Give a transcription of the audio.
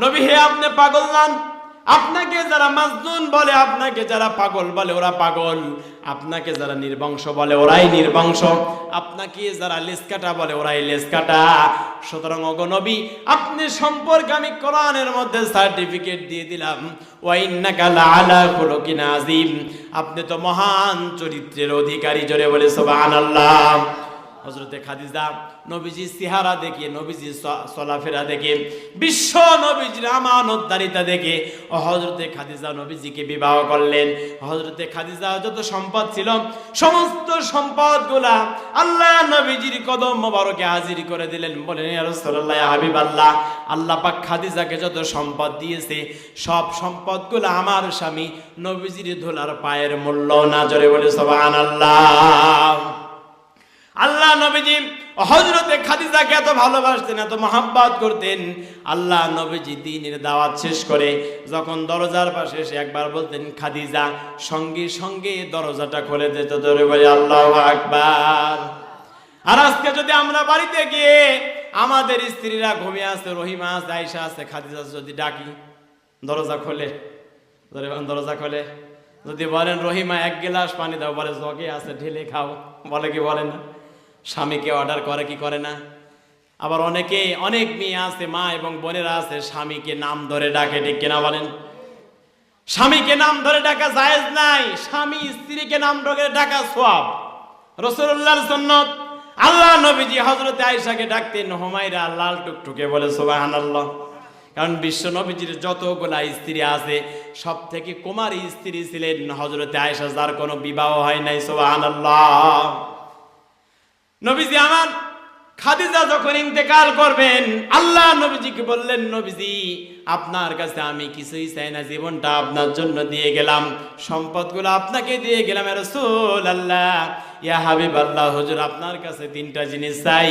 নবী, হে আপনি পাগল নন আপনাকে যারা মাজনুন বলে, আপনাকে যারা পাগল বলে, ওরা পাগল। আপনাকে যারা নির্বংশ বলে, ওরাই নির্বংশ। আপনাকে যারা লেসকাটা বলে, ওরাই লেসকাটা সুতরাং অগনবী আপনি সম্পর্কে আমি কোরআনের মধ্যে সার্টিফিকেট দিয়ে দিলাম। আপনি তো মহান চরিত্রের অধিকারী, জোরে বলে সুবহানাল্লাহ। হজরতে খাদিজা, নবীজি সিহারা দেখে, নবীজি চলাফেরা দেখে, বিশ্ব নবীজির আমানতদারিতা দেখে হজরতে খাদিজা নবীজিকে বিবাহ করলেন। হজরতে খাদিজা যত সম্পদ ছিল, সমস্ত সম্পদগুলা আল্লাহ নবীজির কদম মোবারকে হাজির করে দিলেন। বলেন, ইয়া হাবিব আল্লাহ আল্লাহ পাক খাদিজাকে যত সম্পদ দিয়েছে, সব সম্পদগুলো আমার স্বামী নবীজির ধুলার পায়ের মূল্য না, জরে বলে, সুবহানাল্লাহ। আল্লাহ নবীজি হজরতে খাদিজাকে এত ভালোবাসতেন, এত মহাব্বাত করতেন, আল্লাহ নবীজি দিনের দাওয়াত শেষ করে যখন দরজার পাশে একবার বলতেন, খাদিজা, সঙ্গে সঙ্গে দরজাটা খুলে ধরে বলে, আল্লাহ আকবার। আর আজকে যদি আমরা বাড়িতে গিয়ে আমাদের স্ত্রীরা ঘুমিয়ে আছে, রহিমা আছে আছে, খাদিজা যদি ডাকি, দরজা খোলে। দরজা খোলে। যদি বলেন, রহিমা, এক গ্লাস পানি দাও। বলে, জগে আছে, ঢেলে খাও। বলে কি বলে না? স্বামীকে অর্ডার করে, কি করে না? আবার অনেকে, অনেক মেয়ে আছে, মা এবং বোনেরা আছে, স্বামীকে নাম ধরে ডাকে, ঠিক কিনা বলেন? স্বামীকে নাম ধরে ডাকা জায়েজ নাই, স্বামী স্ত্রীকে নাম ধরে ডাকা সোয়াব। রসুল্লাহর সুন্নত, আল্লাহ নবীজি হজরতে আয়েশাকে ডাকতেন, হুমায়রা লাল টুকটুকে বলে, সুবহানাল্লাহ। কারণ বিশ্ব নবীজির যতগুলা স্ত্রী আছে সব থেকে কুমারী স্ত্রী ছিলেন হজরতে আয়েশা, যার কোনো বিবাহ হয় নাই, সুবহানাল্লাহ। নবীজি আমার খাদিজা যখন ইন্তেকাল করবেন, আল্লাহ নবীজিকে বললেন, নবীজি, আপনার কাছে আমি কিছুই চাই না, জীবনটা আপনার জন্য দিয়ে গেলাম, সম্পদগুলো আপনাকে দিয়ে গেলাম রাসূল আল্লাহ। ইয়া হাবিব আল্লাহ হুজুর, আপনার কাছে তিনটা জিনিস চাই